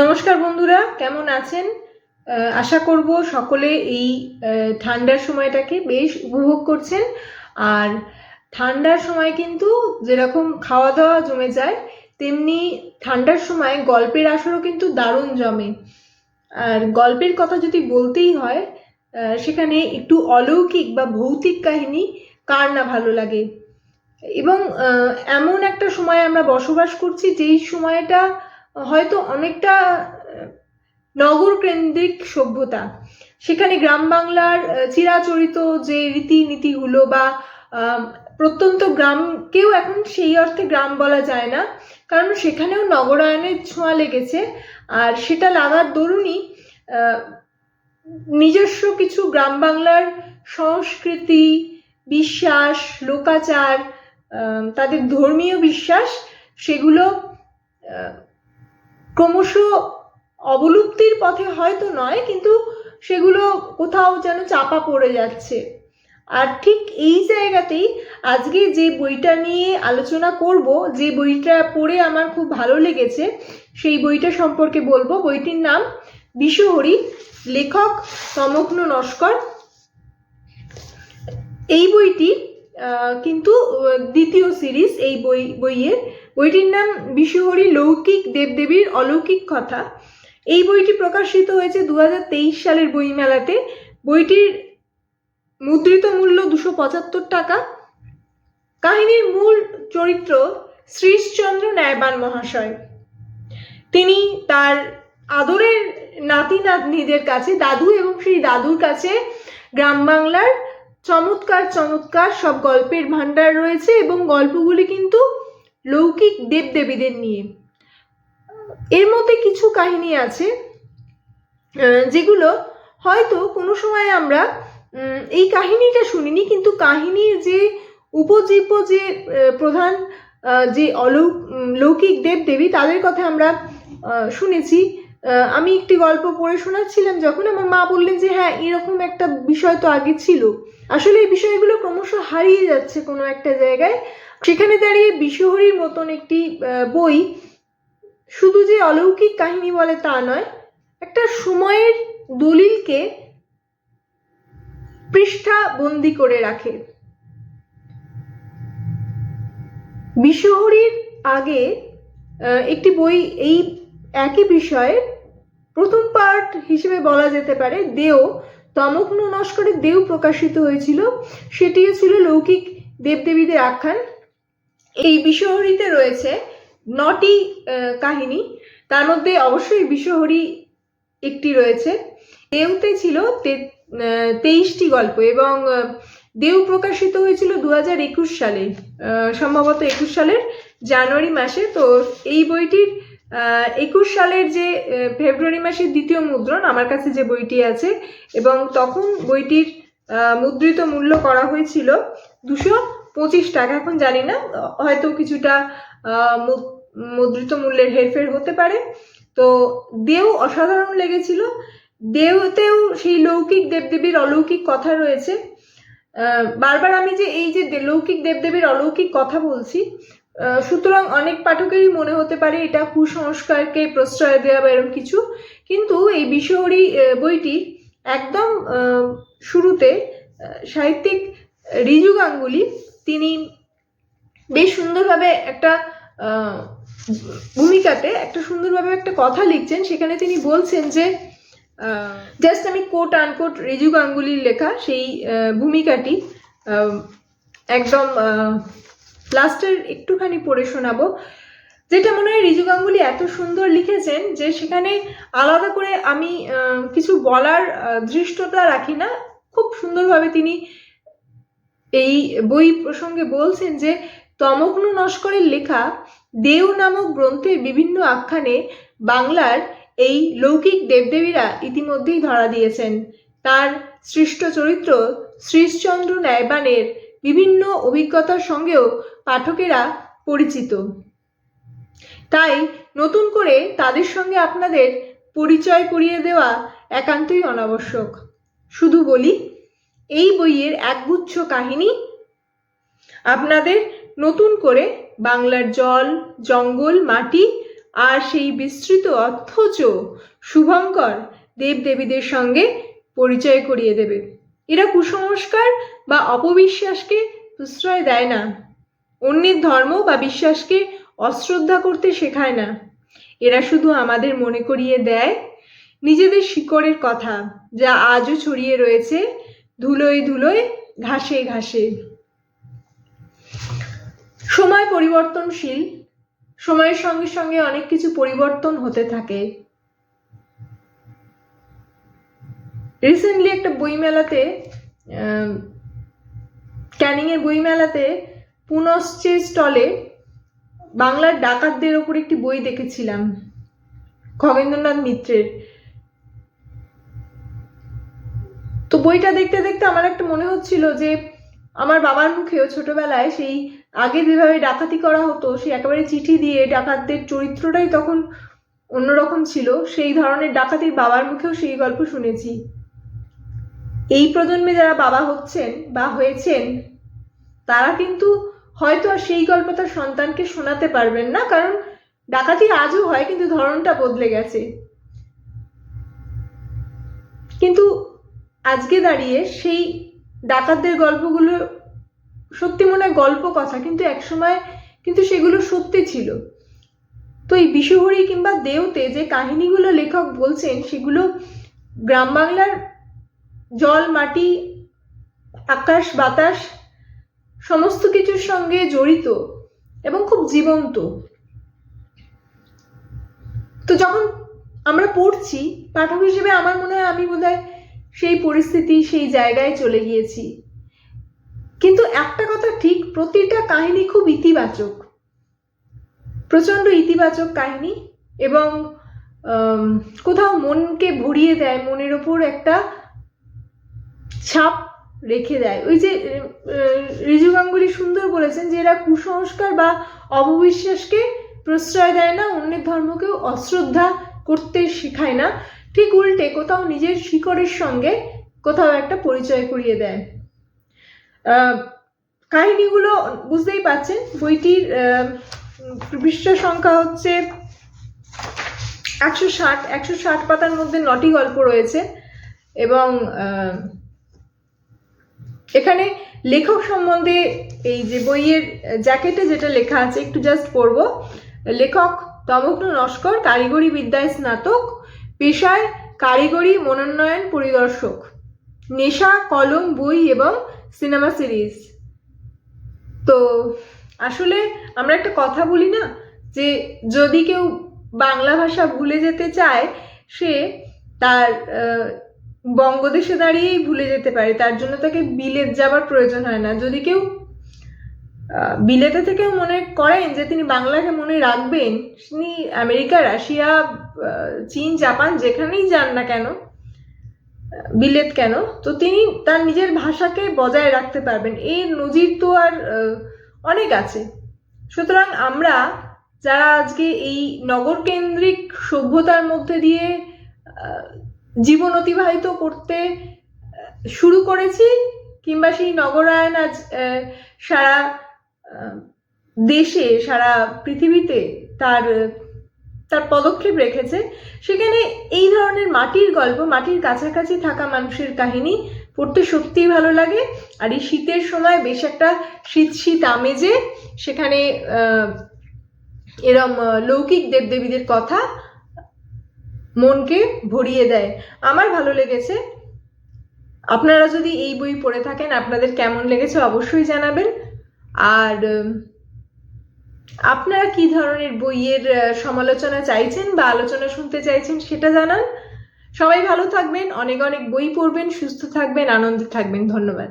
নমস্কার বন্ধুরা, কেমন আছেন? আশা করব সকলে এই ঠান্ডার সময়টাকে বেশ উপভোগ করছেন। আর ঠান্ডার সময় কিন্তু যেরকম খাওয়া দাওয়া জমে যায়, তেমনি ঠান্ডার সময় গল্পের আসরও কিন্তু দারুণ জমে। আর গল্পের কথা যদি বলতেই হয় সেখানে একটু অলৌকিক বা ভৌতিক কাহিনী কার না ভালো লাগে? এবং এমন একটা সময় আমরা বসবাস করছি যেই সময়টা হয়তো অনেকটা নগর কেন্দ্রিক সভ্যতা। সেখানে গ্রাম বাংলার চিরাচরিত যে রীতিনীতিগুলো বা প্রত্যন্ত গ্রামকেও এখন সেই অর্থে গ্রাম বলা যায় না। কারণ সেখানেও নগরায়নের ছোঁয়া লেগেছে। আর সেটা লাগার দরুনই নিজস্ব কিছু গ্রাম বাংলার সংস্কৃতি, বিশ্বাস, লোকাচার তাদের ধর্মীয় বিশ্বাস, সেগুলো ক্রমশ অবলুপ্তির পথে হয়তো নয়, কিন্তু সেগুলো কোথাও যেন চাপা পড়ে যাচ্ছে। আর ঠিক এই জায়গাতেই আজকে যে বইটা নিয়ে আলোচনা করব, যে বইটা পড়ে আমার খুব ভালো লেগেছে, সেই বইটা সম্পর্কে বলব। বইটির নাম বিশ্বহরি লেখক সমগ্ন নস্কর। এই বইটি কিন্তু দ্বিতীয় সিরিজ এই বই, বইয়ের। বইটির নাম বিশ্বহরি লৌকিক দেবদেবীর অলৌকিক কথা। এই বইটি প্রকাশিত হয়েছে দু হাজার তেইশ সালের বইমেলাতে। বইটির মুদ্রিত মূল্য দুশো পঁচাত্তর টাকা। কাহিনীর মূল চরিত্র শ্রীশচন্দ্র ন্যায়বান মহাশয়। তিনি তার আদরের নাতি নাতনিদের কাছে, দাদু এবং সেই দাদুর কাছে গ্রাম বাংলার চমৎকার চমৎকার সব গল্পের ভাণ্ডার রয়েছে এবং গল্পগুলি কিন্তু লৌকিক দেবদেবীদের নিয়ে। এর মধ্যে কিছু কাহিনী আছে যেগুলো হয়তো কোনো সময় আমরা এই কাহিনীটা শুনিনি কিন্তু কাহিনীর যে উপজীব্য যে প্রধান যে অলৌ উম, লৌকিক দেবদেবী তাদের কথা আমরা শুনেছি। আমি একটি গল্প পড়ে শোনাচ্ছিলাম যখন আমার মা বললেন যে হ্যাঁ এরকম একটা বিষয় তো আগে ছিল। আসলে এই বিষয়গুলো ক্রমশ হারিয়ে যাচ্ছে কোনো একটা জায়গায়। সেখানে দাঁড়িয়ে বিশ্বহরীর মতন একটি বই শুধু যে অলৌকিক কাহিনী বলে তা নয়, একটা সময়ের দলিলকে পৃষ্ঠা বন্দি করে রাখে। বিশ্বহরীর আগে একটি বই এই একই বিষয়ে প্রথম পার্ট হিসেবে বলা যেতে পারে, দেও তমগ্ন নস্করের দেও প্রকাশিত হয়েছিল। সেটিও ছিল লৌকিক দেবদেবীদের আখ্যান। এই বিশ্বহরিতে রয়েছে নটি কাহিনী। তার মধ্যে অবশ্যই বিশ্বহরি একটি রয়েছে। দেউতে ছিল তেইশটি গল্প এবং দেউ প্রকাশিত হয়েছিল দু হাজার একুশ সালে। সম্ভবত একুশ সালের জানুয়ারি মাসে। তো এই বইটির একুশ সালের যে ফেব্রুয়ারি মাসের দ্বিতীয় মুদ্রণ, আমার কাছে যে বইটি আছে এবং তখন বইটির মুদ্রিত মূল্য করা হয়েছিল দুশো পঁচিশ টাকা এখন জানি না হয়তো কিছুটা মুদ্রিত মূল্যের হেরফের হতে পারে। তো দেও অসাধারণ লেগেছিল। দেওতেও সেই লৌকিক দেবদেবীর অলৌকিক কথা রয়েছে। বারবার আমি যে এই যে লৌকিক দেবদেবীর অলৌকিক কথা বলছি সুতরাং অনেক পাঠকেরই মনে হতে পারে এটা কুসংস্কারকে প্রশ্রয় দেওয়া বা এরকম কিছু। কিন্তু এই আহ, বইটি একদম শুরুতে সাহিত্যিক রিজু গাঙ্গুলি তিনি বেশ সুন্দরভাবে একটা ভূমিকাতে একটা সুন্দরভাবে একটা কথা লিখছেন। সেখানে তিনি বলছেন যে জাস্ট আমি কোট আনকোট রিজু গাঙ্গুলির লেখা সেই ভূমিকাটি একদম লাস্টের একটুখানি পড়ে শোনাবো। যেটা মনে হয় রিজু গাঙ্গুলি এত সুন্দর লিখেছেন যে সেখানে আলাদা করে আমি কিছু বলার ধৃষ্টতা রাখি না। খুব সুন্দরভাবে তিনি এই বই প্রসঙ্গে বলছেন যে, তমগ্ন নস্করের লেখা দেও নামক গ্রন্থের বিভিন্ন আখ্যানে বাংলার এই লৌকিক দেবদেবীরা ইতিমধ্যেই ধরা দিয়েছেন। তার সৃষ্ট চরিত্র শ্রীশচন্দ্র ন্যায়বানের বিভিন্ন অভিজ্ঞতার সঙ্গেও পাঠকেরা পরিচিত। তাই নতুন করে তাদের সঙ্গে আপনাদের পরিচয় করিয়ে দেওয়া একান্তই অনাবশ্যক। শুধু বলি এই বইয়ের একগুচ্ছ কাহিনী। আপনাদের নতুন করে বাংলার জল, জঙ্গল, মাটি আর সেই বিস্তৃত অথচ শুভঙ্কর দেবদেবীদের সঙ্গে পরিচয় করিয়ে দেবে। এরা কুসংস্কার বা অপবিশ্বাসকে প্রশ্রয় দেয় না। অন্যের ধর্ম বা বিশ্বাসকে অশ্রদ্ধা করতে শেখায় না। এরা শুধু আমাদের মনে করিয়ে দেয় নিজেদের শিকড়ের কথা যা আজও ছড়িয়ে রয়েছে ধুলোয় ধুলোয়, ঘাসে ঘাসে। সময় পরিবর্তনশীল। সময়ের সঙ্গে সঙ্গে অনেক কিছু পরিবর্তন হতে থাকে। রিসেন্টলি একটা বইমেলাতে ক্যানিংয়ের বইমেলাতে পুনশ্চে স্টলে বাংলার ডাকাতদের ওপর একটি বই দেখেছিলাম। খগেন্দ্রনাথ মিত্রের তো বইটা দেখতে দেখতে আমার একটা মনে হচ্ছিল যে আমার বাবার মুখেও ছোটবেলায় সেই আগে যেভাবে ডাকাতি করা হতো সে একেবারে চিঠি দিয়ে ডাকাতদের চরিত্রটাই তখন অন্যরকম ছিল। সেই ধরনের ডাকাতির বাবার মুখেও সেই গল্প শুনেছি। এই প্রজন্মে যারা বাবা হচ্ছেন বা হয়েছেন, তারা কিন্তু হয়তো আর সেই গল্প তার সন্তানকে শোনাতে পারবেন না, কারণ ডাকাতি আজও হয়, কিন্তু ধরনটা বদলে গেছে। কিন্তু আজকে দাঁড়িয়ে সেই ডাকাতদের গল্পগুলো, সত্যি মনে হয় গল্প কথা, কিন্তু একসময় কিন্তু সেগুলো সত্যি ছিল। তো এই বিশুহরি কিংবা দেওতে যে কাহিনীগুলো লেখক বলছেন, সেগুলো গ্রাম বাংলার জল, মাটি, আকাশ, বাতাস, সমস্ত কিছুর সঙ্গে জড়িত এবং খুব জীবন্ত। তো যখন আমরা পড়ছি, পাঠক হিসেবে আমার মনে হয় আমি বোধহয় সেই পরিস্থিতি, সেই জায়গায় চলে গিয়েছি। কিন্তু একটা কথা ঠিক, প্রতিটা কাহিনী খুব ইতিবাচক। প্রচণ্ড ইতিবাচক কাহিনী এবং কোথাও মনকে ভরিয়ে দেয়, মনের ওপর একটা ছাপ রেখে দেয়। ওই যে রিজু গাঙ্গুলি সুন্দর বলেছেন যে এরা কুসংস্কার বা অববিশ্বাসকে প্রশ্রয় দেয় না, অন্যের ধর্মকেও অশ্রদ্ধা করতে শেখায় না। ঠিক উল্টে কোথাও নিজের শিকড়ের সঙ্গে কোথাও একটা পরিচয় করিয়ে দেয় কাহিনীগুলো বুঝতেই পাচ্ছেন, বইটির পৃষ্ঠ সংখ্যা হচ্ছে একশো ষাট একশো ষাট পাতার মধ্যে নটি গল্প রয়েছে এবং এখানে লেখক সম্বন্ধে এই যে বইয়ের জ্যাকেটে যেটা লেখা আছে, একটু জাস্ট পড়ব। লেখক তমগ্ন নস্কর, কারিগরি বিদ্যায় স্নাতক পেশায় কারিগরি মনোনয়ন পরিদর্শক, নেশা, কলম, বই এবং সিনেমা সিরিজ। তো আসলে আমরা একটা কথা বলি না যে যদি কেউ বাংলা ভাষা ভুলে যেতে চায়, সে তার বঙ্গদেশে দাঁড়িয়েই ভুলে যেতে পারে, তার জন্য তাকে বিলেত যাবার প্রয়োজন হয় না। যদি কেউ বিলেতে থেকেও মনে করেন যে তিনি বাংলাকে মনে রাখবেন, তিনি আমেরিকা, রাশিয়া চীন, জাপান যেখানেই যান না কেন বিলেত কেন, তো তিনি তার নিজের ভাষাকে বজায় রাখতে পারবেন। এই নজির তো আর অনেক আছে। সুতরাং আমরা যারা আজকে এই নগর কেন্দ্রিক সভ্যতার মধ্যে দিয়ে জীবন অতিবাহিত করতে শুরু করেছি, কিংবা সেই নগরায়ন আজ সারা দেশে, সারা পৃথিবীতে তার তার পদক্ষেপ রেখেছে। সেখানে এই ধরনের মাটির গল্প, মাটির কাছাকাছি থাকা মানুষের কাহিনী পড়তে সত্যিই ভালো লাগে। আর এই শীতের সময় বেশ একটা শীত শীত আমেজে সেখানে এরম লৌকিক দেবদেবীদের কথা মনকে ভরিয়ে দেয়। আমার ভালো লেগেছে। আপনারা যদি এই বই পড়ে থাকেন, আপনাদের কেমন লেগেছে অবশ্যই জানাবেন। আর আপনারা কি ধরনের বইয়ের সমালোচনা চাইছেন বা আলোচনা শুনতে চাইছেন সেটা জানান। সবাই ভালো থাকবেন, অনেক অনেক বই পড়বেন, সুস্থ থাকবেন, আনন্দে থাকবেন। ধন্যবাদ।